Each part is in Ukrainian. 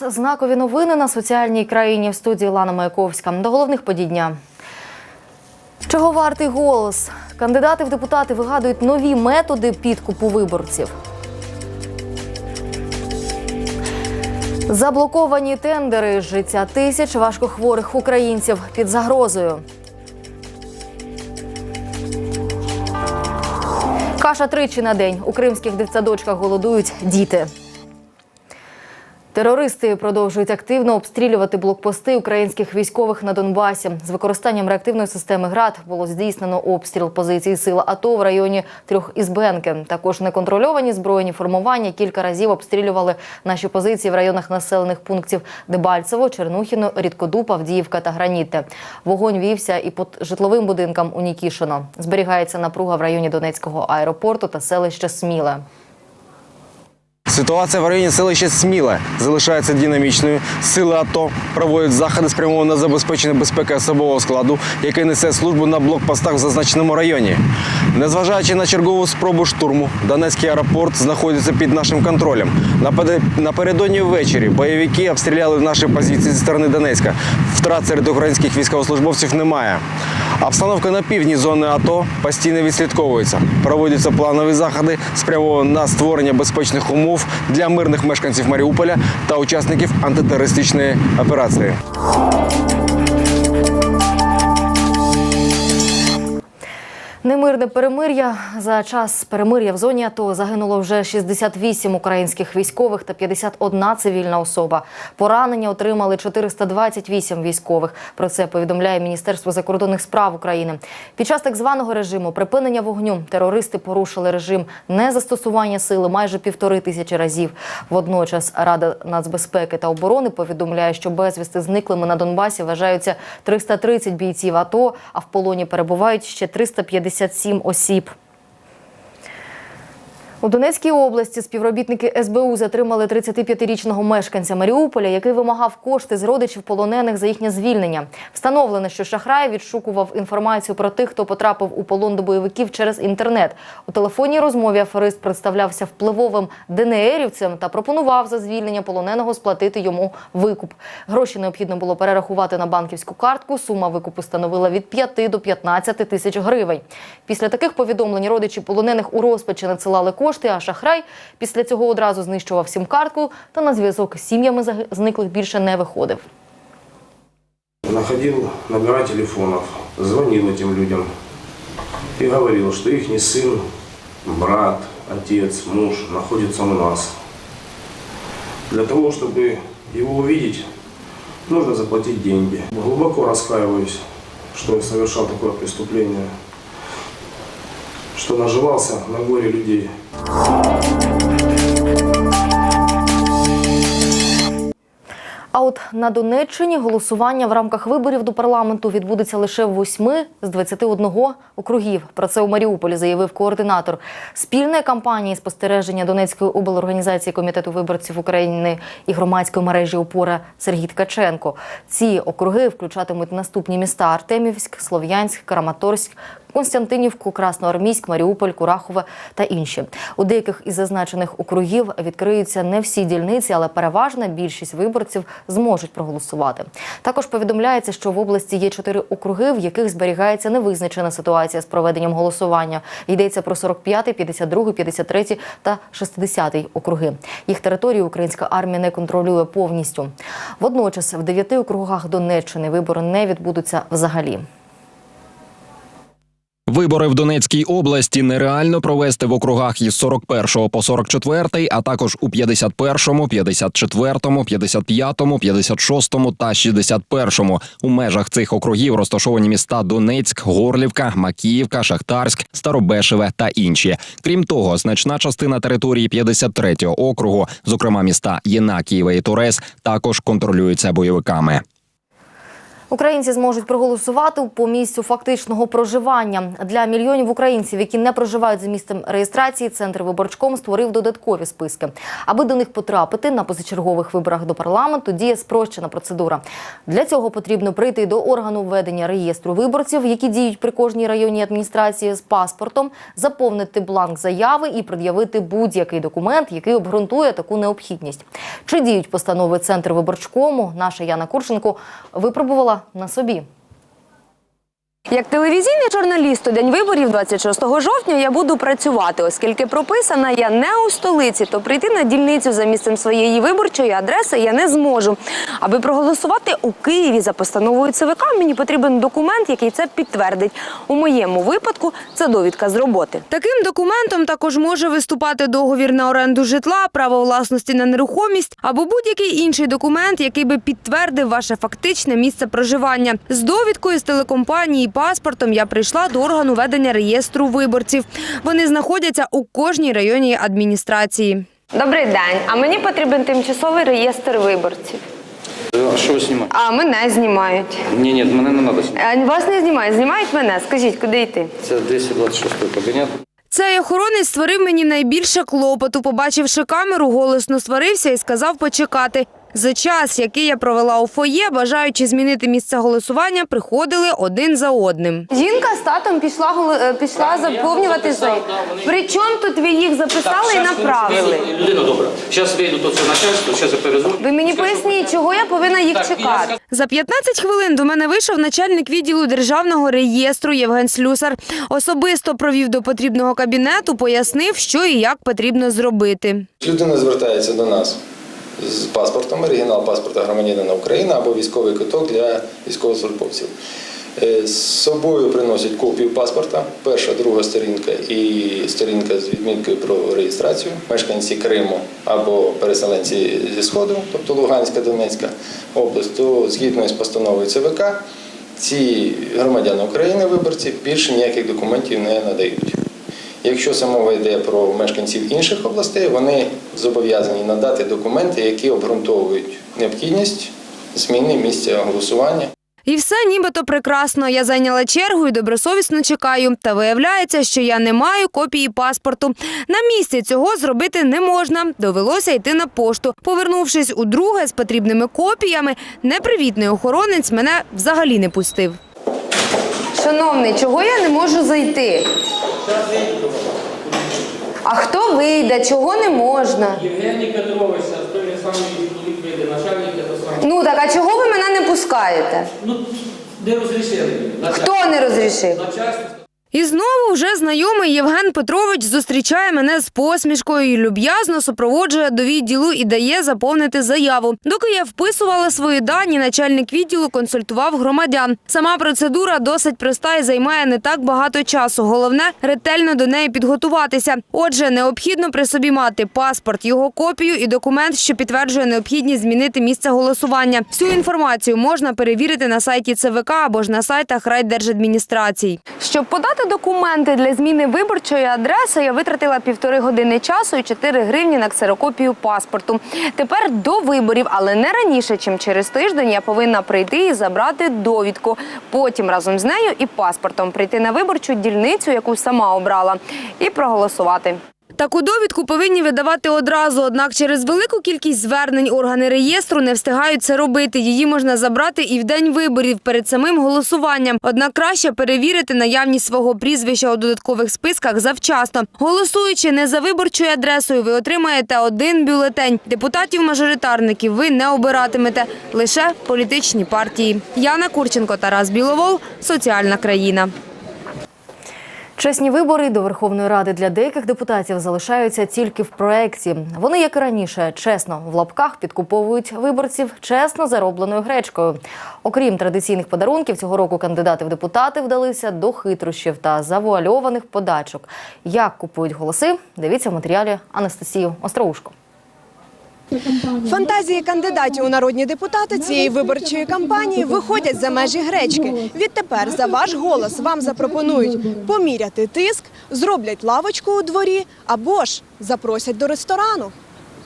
Вас. Знакові новини на соціальній країні в студії Лана Маяковська. До головних подій дня. Чого вартий голос? Кандидати в депутати вигадують нові методи підкупу виборців. Заблоковані тендери життя тисяч важкохворих українців під загрозою. Каша тричі на день. У кримських дитсадочках голодують діти. Терористи продовжують активно обстрілювати блокпости українських військових на Донбасі. З використанням реактивної системи ГРАД було здійснено обстріл позицій сил АТО в районі трьох ізбенки. Також неконтрольовані збройні формування кілька разів обстрілювали наші позиції в районах населених пунктів Дебальцево, Чернухіно, Рідкодуб, Авдіївка та Гранітне. Вогонь вівся і під житловим будинкам у Нікішино. Зберігається напруга в районі Донецького аеропорту та селища Сміле. Ситуація в районі селища Сміле залишається динамічною. Сили АТО проводять заходи, спрямовані на забезпечення безпеки особового складу, який несе службу на блокпостах в зазначеному районі. Незважаючи на чергову спробу штурму, Донецький аеропорт знаходиться під нашим контролем. Напередодні ввечері бойовики обстріляли наші позиції зі сторони Донецька. Втрат серед українських військовослужбовців немає. Обстановка на півдні зони АТО постійно відслідковується. Проводяться планові заходи, спрямовані на створення безпечних умов для мирних мешканців Маріуполя та учасників антитерористичної операції. Немирне перемир'я за час перемир'я в зоні АТО загинуло вже 68 українських військових та 51 цивільна особа. Поранення отримали 428 військових. Про це повідомляє Міністерство закордонних справ України. Під час так званого режиму припинення вогню терористи порушили режим незастосування сили майже півтори тисячі разів. Водночас Рада нацбезпеки та оборони повідомляє, що безвісти зниклими на Донбасі вважаються 330 бійців АТО, а в полоні перебувають ще 357 осіб. У Донецькій області співробітники СБУ затримали 35-річного мешканця Маріуполя, який вимагав кошти з родичів полонених за їхнє звільнення. Встановлено, що шахрай відшукував інформацію про тих, хто потрапив у полон до бойовиків через інтернет. У телефонній розмові аферист представлявся впливовим ДНРівцем та пропонував за звільнення полоненого сплатити йому викуп. Гроші необхідно було перерахувати на банківську картку. Сума викупу становила від 5 до 15 тисяч гривень. Після таких повідомлень родичі полонених у розпачі надсилали кошти, а шахрай після цього одразу знищував сім-картку та на зв'язок з сім'ями заги- зниклих більше не виходив. находил номера телефонов, звонил этим людям и говорил, что их сын, брат, отец, муж находится у нас. Для того, чтобы его увидеть, нужно заплатить деньги. Глубоко раскаиваюсь, что я совершал такое преступление, что наживался на горе людей. От на Донеччині голосування в рамках виборів до парламенту відбудеться лише в 8 з 21 округів. Про це у Маріуполі заявив координатор спільної кампанії спостереження Донецької облорганізації комітету виборців України і громадської мережі опора Сергій Ткаченко. Ці округи включатимуть наступні міста: Артемівськ, Слов'янськ, Краматорськ. Константинівку, Красноармійськ, Маріуполь, Курахове та інші. У деяких із зазначених округів відкриються не всі дільниці, але переважна більшість виборців зможуть проголосувати. Також повідомляється, що в області є чотири округи, в яких зберігається невизначена ситуація з проведенням голосування. Йдеться про 45, 52, 53 та 60 округи. Їх територію українська армія не контролює повністю. Водночас в дев'яти округах Донеччини вибори не відбудуться взагалі. Вибори в Донецькій області нереально провести в округах із 41 по 44, а також у 51, 54, 55, 56 та 61. У межах цих округів розташовані міста Донецьк, Горлівка, Макіївка, Шахтарськ, Старобешеве та інші. Крім того, значна частина території 53-го округу, зокрема міста Єнакієва і Турес, також контролюються бойовиками. Українці зможуть проголосувати по місцю фактичного проживання для мільйонів українців, які не проживають за місцем реєстрації. Центр виборчком створив додаткові списки. Аби до них потрапити на позачергових виборах до парламенту, діє спрощена процедура. Для цього потрібно прийти до органу ведення реєстру виборців, які діють при кожній районній адміністрації з паспортом, заповнити бланк заяви і пред'явити будь-який документ, який обґрунтує таку необхідність. Чи діють постанови Центр виборчкому? Наша Яна Курченко випробувала на собі. Як телевізійний журналіст у день виборів 26 жовтня я буду працювати, оскільки прописана я не у столиці, то прийти на дільницю за місцем своєї виборчої адреси я не зможу. Аби проголосувати у Києві за постановою ЦВК, мені потрібен документ, який це підтвердить. У моєму випадку це довідка з роботи. Таким документом також може виступати договір на оренду житла, право власності на нерухомість або будь-який інший документ, який би підтвердив ваше фактичне місце проживання. З довідкою з телекомпанії паспортом я прийшла до органу ведення реєстру виборців. Вони знаходяться у кожній районній адміністрації. Добрий день. А мені потрібен тимчасовий реєстр виборців. А що ви знімаєте? А мене знімають. Ні, ні, мене не треба знімати. А Вас не знімають, знімають мене. Скажіть, куди йти? Це 226 кабінет. Цей охоронець створив мені найбільше клопоту. Побачивши камеру, голосно сварився і сказав почекати. За час, який я провела у фоє, бажаючи змінити місце голосування, приходили один за одним. Жінка з татом пішла е, пішла заповнювати заяву. Причому тут ви їх записали і направили? Людина добра. Зараз вийду то це начальство, зараз я перезву. Ви мені поясніть, чого я повинна їх Так, чекати. я За 15 хвилин до мене вийшов начальник відділу державного реєстру Євген Слюсар. Особисто провів до потрібного кабінету, пояснив, що і як потрібно зробити. Людина звертається до нас з паспортом, оригінал паспорта громадянина України або військовий квиток для військовослужбовців. Е, З собою приносять копію паспорта, перша, друга сторінка і сторінка з відміткою про реєстрацію. Мешканці Криму або переселенці зі Сходу, тобто Луганська, Донецька область, то згідно з постановою ЦВК, ці громадяни України, виборці, більше ніяких документів не надають. Якщо саме мова йде про мешканців інших областей, вони зобов'язані надати документи, які обґрунтовують необхідність зміни місця голосування. І все нібито прекрасно. Я зайняла чергу і добросовісно чекаю. Та виявляється, що я не маю копії паспорту. На місці цього зробити не можна. Довелося йти на пошту. Повернувшись удруге з потрібними копіями, непривітний охоронець мене взагалі не пустив. Шановний, чого я не можу зайти? А хто вийде, чого не можна? Євгеній Петрович, той самий чоловік вийде, начальник це саме. Ну так, а чого ви мене не пускаєте? Ну, не розрішили. Хто не розрішив? Начальство І знову вже знайомий Євген Петрович зустрічає мене з посмішкою і люб'язно супроводжує до відділу і дає заповнити заяву. Доки я вписувала свої дані, начальник відділу консультував громадян. Сама процедура досить проста і займає не так багато часу. Головне ретельно до неї підготуватися. Отже, необхідно при собі мати паспорт, його копію і документ, що підтверджує необхідність змінити місце голосування. Всю інформацію можна перевірити на сайті ЦВК або ж на сайтах райдержадміністрацій. Щоб подати документи для зміни виборчої адреси, я витратила півтори години часу і 4 гривні на ксерокопію паспорту. Тепер до виборів, але не раніше, ніж через тиждень, я повинна прийти і забрати довідку. Потім разом з нею і паспортом прийти на виборчу дільницю, яку сама обрала, і проголосувати. Таку довідку повинні видавати одразу, однак через велику кількість звернень органи реєстру не встигають це робити. Її можна забрати і в день виборів перед самим голосуванням. Однак краще перевірити наявність свого прізвища у додаткових списках завчасно. Голосуючи не за виборчою адресою, ви отримаєте один бюлетень. Депутатів-мажоритарників ви не обиратимете лише політичні партії. Яна Курченко, Тарас Біловол, соціальна країна. Чесні вибори до Верховної Ради для деяких депутатів залишаються тільки в проекті. Вони, як і раніше, чесно в лапках підкуповують виборців чесно заробленою гречкою. Окрім традиційних подарунків, цього року кандидати в депутати вдалися до хитрощів та завуальованих подачок. Як купують голоси? Дивіться в матеріалі Анастасії Остроушко. Фантазії кандидатів у народні депутати цієї виборчої кампанії виходять за межі гречки. Відтепер за ваш голос вам запропонують поміряти тиск, зроблять лавочку у дворі або ж запросять до ресторану.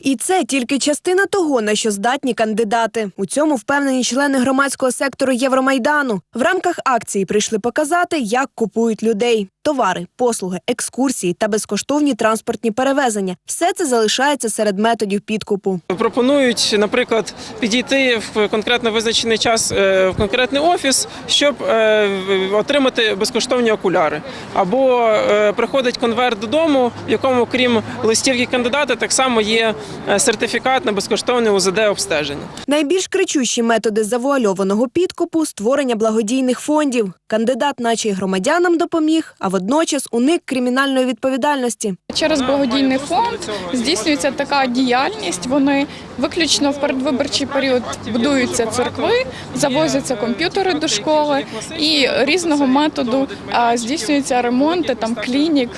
І це тільки частина того, на що здатні кандидати. У цьому впевнені члени громадського сектору Євромайдану. В рамках акції прийшли показати, як купують людей. Товари, послуги, екскурсії та безкоштовні транспортні перевезення. Все це залишається серед методів підкупу. Пропонують, наприклад, підійти в конкретно визначений час е, в конкретний офіс, щоб е, отримати безкоштовні окуляри. Або е, приходить конверт додому, в якому, крім листівки кандидата, так само є сертифікат на безкоштовне УЗД обстеження. Найбільш кричущі методи завуальованого підкупу створення благодійних фондів. Кандидат, наче й громадянам допоміг, а водночас уник кримінальної відповідальності. Через благодійний фонд здійснюється така діяльність. Вони виключно в передвиборчий період будуються церкви, завозяться комп'ютери до школи і різного методу здійснюються ремонти там клінік,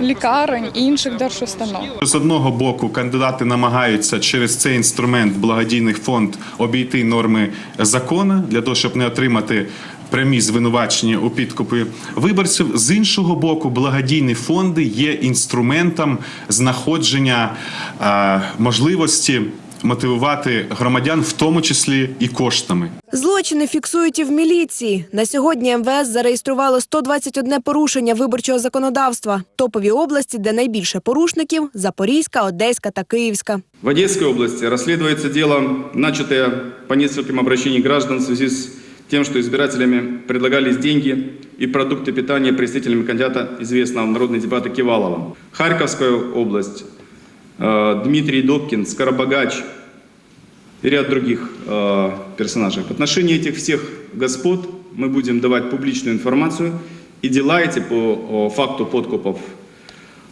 лікарень і інших держустанов. З одного боку, кандидати намагаються через цей інструмент благодійний фонд обійти норми закону для того, щоб не отримати прямі звинувачення у підкупі виборців. З іншого боку, благодійні фонди є інструментом знаходження е, можливості мотивувати громадян, в тому числі і коштами. Злочини фіксують і в міліції. На сьогодні МВС зареєструвало 121 порушення виборчого законодавства. Топові області, де найбільше порушників – Запорізька, Одеська та Київська. В Одесской области расследуется дело, начатое по нескольким обращениям граждан в связи с тем, что избирателями предлагались деньги и продукты питания представителями кандидата известного в народные депутаты Кивалова. Харьковская область, э, Дмитрий Добкин, Скоробогач и ряд других э, персонажей. В отношении этих всех господ мы будем давать публичную информацию, и дела эти по факту подкупов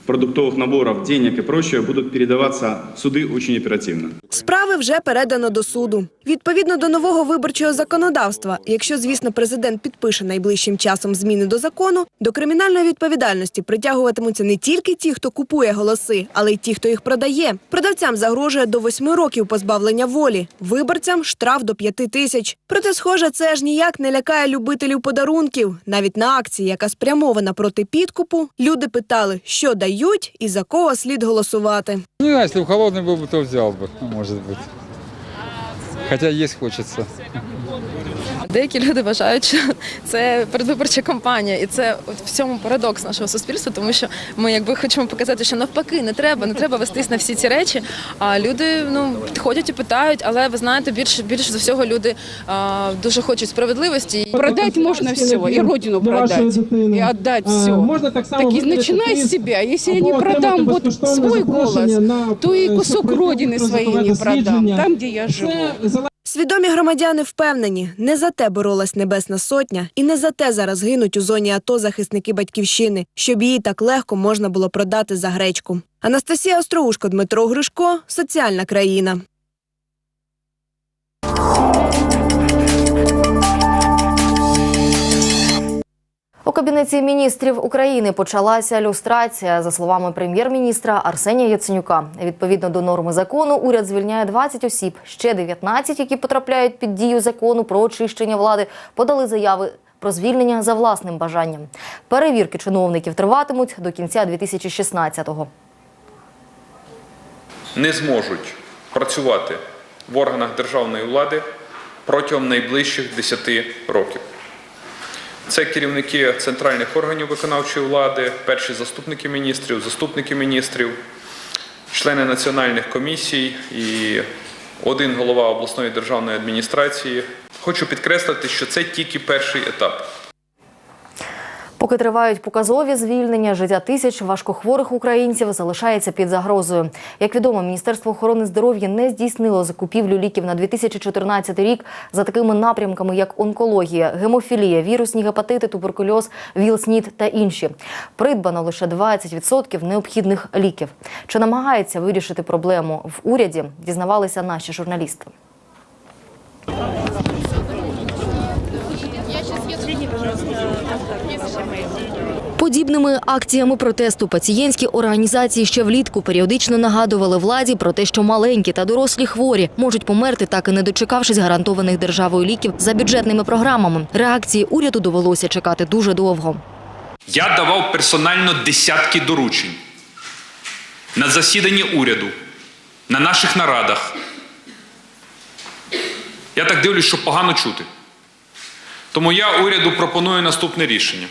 продуктовых наборов, денег и прочее будут передаваться в суды очень оперативно. Справи вже передано до суду. Відповідно до нового виборчого законодавства, якщо, звісно, президент підпише найближчим часом зміни до закону, до кримінальної відповідальності притягуватимуться не тільки ті, хто купує голоси, але й ті, хто їх продає. Продавцям загрожує до восьми років позбавлення волі, виборцям штраф до п'яти тисяч. Проте, схоже, це ж ніяк не лякає любителів подарунків. Навіть на акції, яка спрямована проти підкупу, люди питали, що дають і за кого слід голосувати. Не знаю, если бы холодный был бы, то взял бы, ну, может быть. Хотя есть хочется. Деякі люди вважають, що це передвиборча кампанія, і це от в цьому парадокс нашого суспільства, тому що ми якби хочемо показати, що навпаки не треба, не треба вестись на всі ці речі. А люди ну підходять і питають, але ви знаєте, більше більше за всього люди а, дуже хочуть справедливості. Продать можно все, и родину продать, и отдать все. Так и начинай с себя. Если я не продам вот свой голос, то и кусок родины своей не продам, там, где я живу. Свідомі громадяни впевнені, не за те боролась Небесна Сотня і не за те зараз гинуть у зоні АТО захисники батьківщини, щоб її так легко можна було продати за гречку. Анастасія Остроушко, Дмитро Гришко, Соціальна країна. У кабінеті міністрів України почалася люстрація. За словами прем'єр-міністра Арсенія Яценюка, відповідно до норми закону, уряд звільняє 20 осіб. Ще 19, які потрапляють під дію закону про очищення влади, подали заяви про звільнення за власним бажанням. Перевірки чиновників триватимуть до кінця 2016-го. не зможуть працювати в органах державної влади протягом найближчих 10 років. Це керівники центральних органів виконавчої влади, перші заступники міністрів, заступники міністрів, члени національних комісій і один голова обласної державної адміністрації. Хочу підкреслити, що це тільки перший етап. Поки тривають показові звільнення, життя тисяч важкохворих українців залишається під загрозою. Як відомо, Міністерство охорони здоров'я не здійснило закупівлю ліків на 2014 рік за такими напрямками, як онкологія, гемофілія, вірусні гепатити, туберкульоз, ВІЛ-СНІД та інші. Придбано лише 20% необхідних ліків. Чи намагається вирішити проблему в уряді? Дізнавалися наші журналісти. Подібними акціями протесту пацієнтські організації ще влітку періодично нагадували владі про те, що маленькі та дорослі хворі можуть померти, так і не дочекавшись гарантованих державою ліків за бюджетними програмами. Реакції уряду довелося чекати дуже довго. Я давав персонально десятки доручень на засіданні уряду, на наших нарадах. Я так дивлюсь, що погано чути. Тому я уряду пропоную наступне рішення: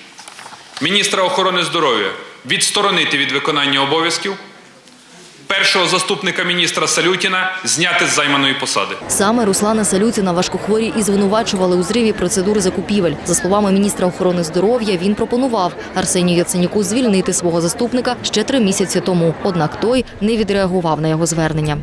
міністра охорони здоров'я відсторонити від виконання обов'язків, першого заступника міністра Салютіна зняти з займаної посади. Саме Руслана Салютіна важкохворі і звинувачували у зриві процедури закупівель. За словами міністра охорони здоров'я, він пропонував Арсенію Яценюку звільнити свого заступника ще три місяці тому. Однак той не відреагував на його звернення.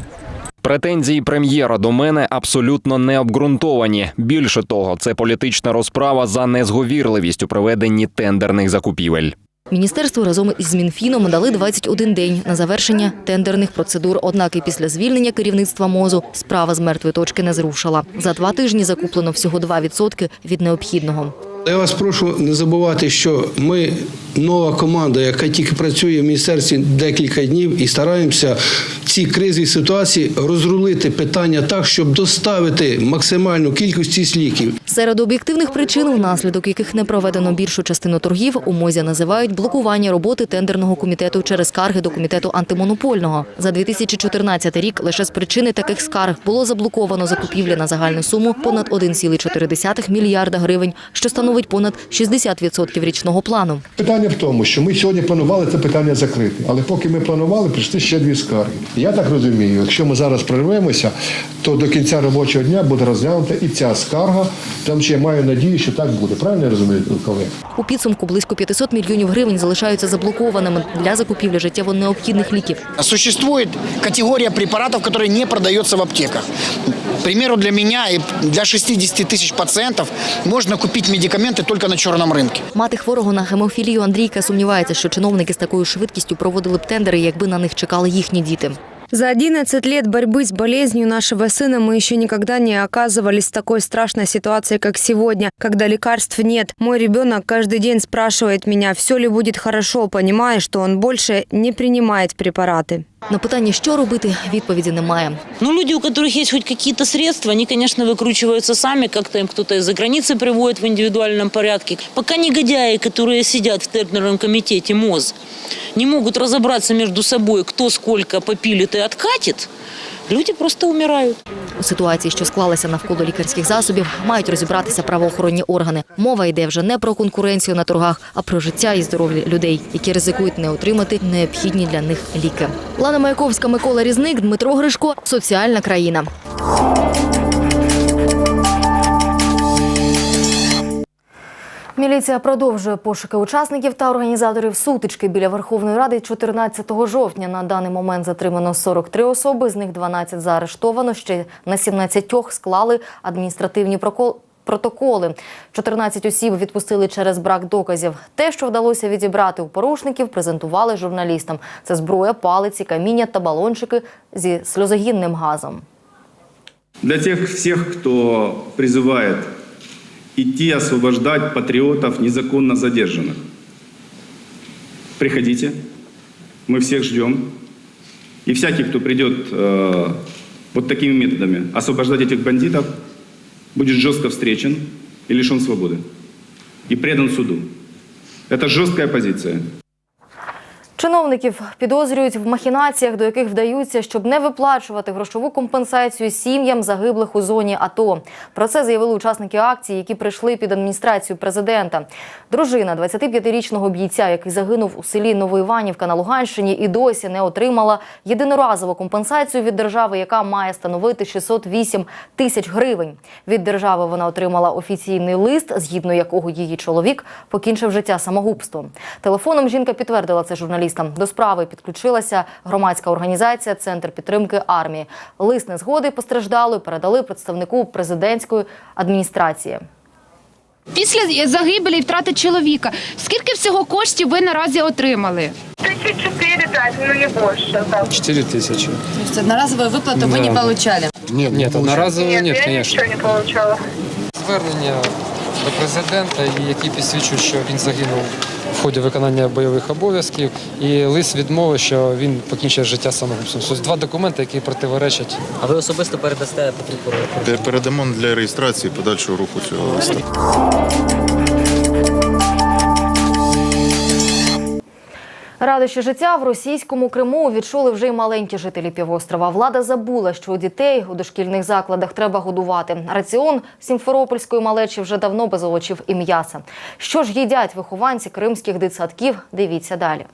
Претензії прем'єра до мене абсолютно не обґрунтовані. Більше того, це політична розправа за незговірливість у проведенні тендерних закупівель. Міністерство разом із Мінфіном дали 21 день на завершення тендерних процедур. Однак і після звільнення керівництва МОЗу справа з мертвої точки не зрушила. За два тижні закуплено всього 2% від необхідного. Я вас прошу не забувати, що ми нова команда, яка тільки працює в міністерстві декілька днів, і стараємося в цій кризовій ситуації розрулити питання так, щоб доставити максимальну кількість ліків. Серед об'єктивних причин, внаслідок яких не проведено більшу частину торгів, у МОЗі називають блокування роботи тендерного комітету через скарги до комітету антимонопольного. За 2014 рік лише з причини таких скарг було заблоковано закупівлі на загальну суму понад 1,4 мільярда гривень, що становить понад 60% річного плану. Питання в тому, що ми сьогодні планували це питання закрити, але поки ми планували, прийшли ще дві скарги. Я так розумію, якщо ми зараз прорвемося, то до кінця робочого дня буде розглянута і ця скарга. Тому що я маю надію, що так буде. Правильно я розумію, колеги? У підсумку близько 500 мільйонів гривень залишаються заблокованими для закупівлі життєво необхідних ліків. Существует категория препаратов, которые не продаются в аптеках. К примеру, для меня и для 60 тысяч пациентов можно купить медикаменты только на черном рынке. Мати хворого на гемофілію Андрійка сумнівається, що чиновники з такою швидкістю проводили б тендери, якби на них чекали їхні діти. За 11 лет борьбы с болезнью нашего сына мы еще никогда не оказывались в такой страшной ситуации, как сегодня, когда лекарств нет. Мой ребенок каждый день спрашивает меня, все ли будет хорошо, понимая, что он больше не принимает препараты. На питання, що робити, відповіді немає. Ну, люди, у которых есть хоть какие-то средства, они, конечно, выкручиваются сами, как-то им кто-то из-за границы приводит в индивидуальном порядке. Пока негодяи, которые сидят в тендерном комитете МОЗ, не могут разобраться между собой, кто сколько попилит и откатит, люди просто вмирають. У ситуації, що склалася навколо лікарських засобів, мають розібратися правоохоронні органи. Мова йде вже не про конкуренцію на торгах, а про життя і здоров'я людей, які ризикують не отримати необхідні для них ліки. Лана Маяковська, Микола Різник, Дмитро Гришко. Соціальна країна. Міліція продовжує пошуки учасників та організаторів сутички біля Верховної Ради 14 жовтня. На даний момент затримано 43 особи, з них 12 заарештовано. Ще на 17 склали адміністративні протоколи. 14 осіб відпустили через брак доказів. Те, що вдалося відібрати у порушників, презентували журналістам. Це зброя, палиці, каміння та балончики зі сльозогінним газом. Для тех всех, кто призывает идти освобождать патриотов, незаконно задержанных. Приходите, мы всех ждем. И всякий, кто придет э, вот такими методами освобождать этих бандитов, будет жестко встречен и лишен свободы. И предан суду. Это жесткая позиция. Чиновників підозрюють в махінаціях, до яких вдаються, щоб не виплачувати грошову компенсацію сім'ям загиблих у зоні АТО. Про це заявили учасники акції, які прийшли під адміністрацію президента. Дружина 25-річного бійця, який загинув у селі Новоіванівка на Луганщині, і досі не отримала єдиноразову компенсацію від держави, яка має становити 608 тисяч гривень. Від держави вона отримала офіційний лист, згідно якого її чоловік покінчив життя самогубством. Телефоном жінка підтвердила це журналістам До справи підключилася громадська організація Центр підтримки армії. Лист незгоди постраждалої передали представнику президентської адміністрації. Після загибелі і втрати чоловіка. Скільки всього коштів ви наразі отримали? Тысяч четыре, да, ну не больше. Да. 4 тысячи. То есть одноразовую выплату вы не Да. получали? Нет, нет, одноразово Нет, нет, я конечно. ничего не получала. Звернення до президента, які підсвічують, що він загинув в ході виконання бойових обов'язків, і лист відмови, що він покінчив життя самогубством. Тобто два документи, які противоречать. А ви особисто передасте Петру Передамо для реєстрації подальшого руху цього листа. Радощі життя в російському Криму відчули вже й маленькі жителі півострова. Влада забула, що дітей у дошкільних закладах треба годувати. Раціон сімферопольської малечі вже давно без овочів і м'яса. Що ж їдять вихованці кримських дитсадків? Дивіться далі.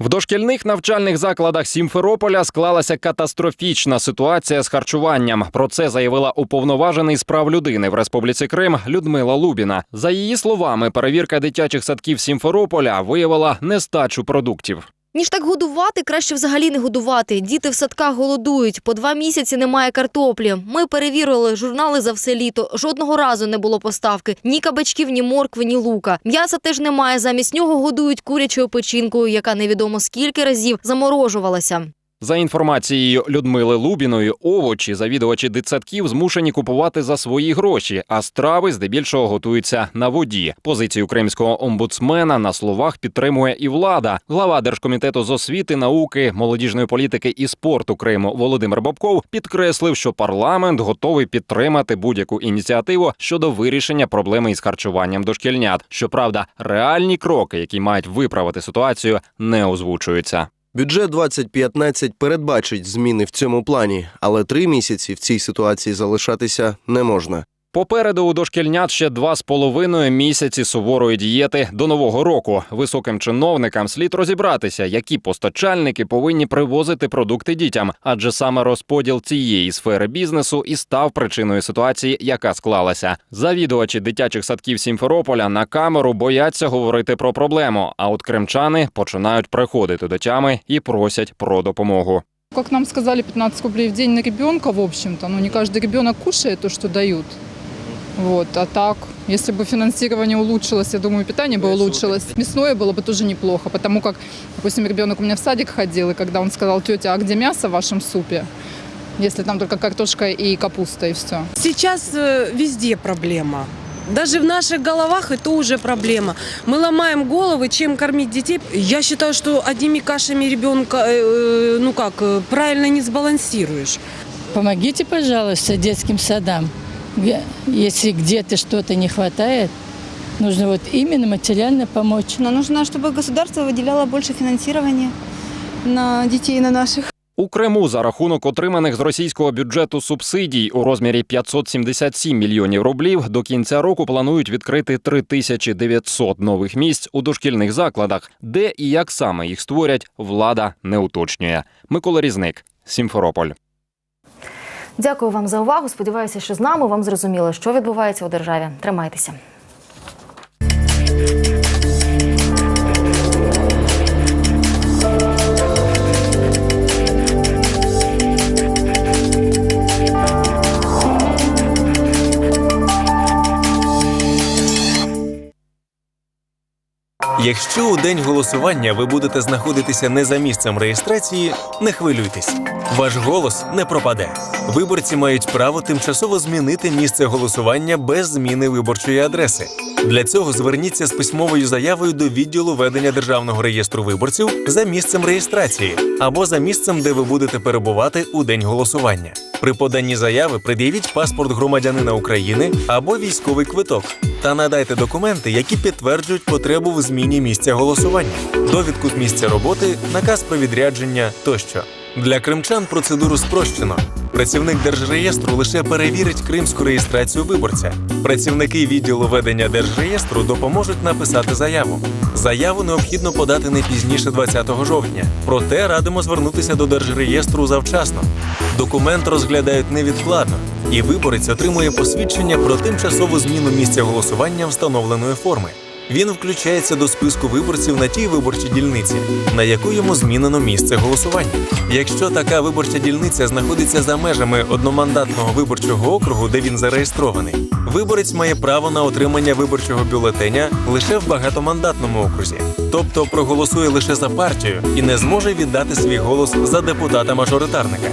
В дошкільних навчальних закладах Сімферополя склалася катастрофічна ситуація з харчуванням. Про це заявила уповноважений з прав людини в Республіці Крим Людмила Лубіна. За її словами, перевірка дитячих садків Сімферополя виявила нестачу продуктів. Ніж так годувати, краще взагалі не годувати. Діти в садках голодують. По два місяці немає картоплі. Ми перевірили журнали за все літо. Жодного разу не було поставки. Ні кабачків, ні моркви, ні лука. М'яса теж немає. Замість нього годують курячою печінкою, яка невідомо скільки разів заморожувалася. За інформацією Людмили Лубіної, овочі завідувачі дитсадків змушені купувати за свої гроші, а страви здебільшого готуються на воді. Позицію кримського омбудсмена на словах підтримує і влада. Глава Держкомітету з освіти, науки, молодіжної політики і спорту Криму Володимир Бобков підкреслив, що парламент готовий підтримати будь-яку ініціативу щодо вирішення проблеми із харчуванням дошкільнят. Щоправда, реальні кроки, які мають виправити ситуацію, не озвучуються. Бюджет 2015 передбачить зміни в цьому плані, але три місяці в цій ситуації залишатися не можна. Попереду у дошкільнят ще два з половиною місяці суворої дієти до нового року. Високим чиновникам слід розібратися, які постачальники повинні привозити продукти дітям, адже саме розподіл цієї сфери бізнесу і став причиною ситуації, яка склалася. Завідувачі дитячих садків Сімферополя на камеру бояться говорити про проблему. А от кримчани починають приходити до і просять про допомогу. Как нам сказали, 15 рублей в день на ребенка, в общем-то, но не каждый ребенок кушает то, что дают. Вот, а так, если бы финансирование улучшилось, я думаю, питание бы улучшилось. Мясное было бы тоже неплохо, потому как, допустим, ребенок у меня в садик ходил, и когда он сказал, тетя, а где мясо в вашем супе? Если там только картошка и капуста, и все. Сейчас э, везде проблема. Даже в наших головах это уже проблема. Мы ломаем головы, чем кормить детей. Я считаю, что одними кашами ребенка, э, ну как, э, правильно не сбалансируешь. Помогите, пожалуйста, детским садам. Если где-то что-то не хватает, нужно вот именно материально помочь. Но нужно, чтобы государство выделяло больше финансирования на детей, на наших. У Криму за рахунок отриманих з російського бюджету субсидій у розмірі 577 мільйонів рублів до кінця року планують відкрити 3900 нових місць у дошкільних закладах, де і як саме їх створять, влада не уточнює. Микола Різник, Сімферополь. Дякую вам за увагу. Сподіваюся, що з нами вам зрозуміло, що відбувається у державі. Тримайтеся. Якщо у день голосування ви будете знаходитися не за місцем реєстрації, не хвилюйтесь. Ваш голос не пропаде. Виборці мають право тимчасово змінити місце голосування без зміни виборчої адреси. Для цього зверніться з письмовою заявою до відділу ведення державного реєстру виборців за місцем реєстрації або за місцем, де ви будете перебувати у день голосування. При поданні заяви пред'явіть паспорт громадянина України або військовий квиток та надайте документи, які підтверджують потребу в зміні місця голосування, довідку з місця роботи, наказ про відрядження тощо. Для кримчан процедуру спрощено. Працівник держреєстру лише перевірить кримську реєстрацію виборця. Працівники відділу ведення держреєстру допоможуть написати заяву. Заяву необхідно подати не пізніше 20 жовтня. Проте радимо звернутися до держреєстру завчасно. Документ розглядають невідкладно, і виборець отримує посвідчення про тимчасову зміну місця голосування встановленої форми. Він включається до списку виборців на тій виборчій дільниці, на яку йому змінено місце голосування. Якщо така виборча дільниця знаходиться за межами одномандатного виборчого округу, де він зареєстрований, виборець має право на отримання виборчого бюлетеня лише в багатомандатному окрузі, тобто проголосує лише за партію і не зможе віддати свій голос за депутата-мажоритарника.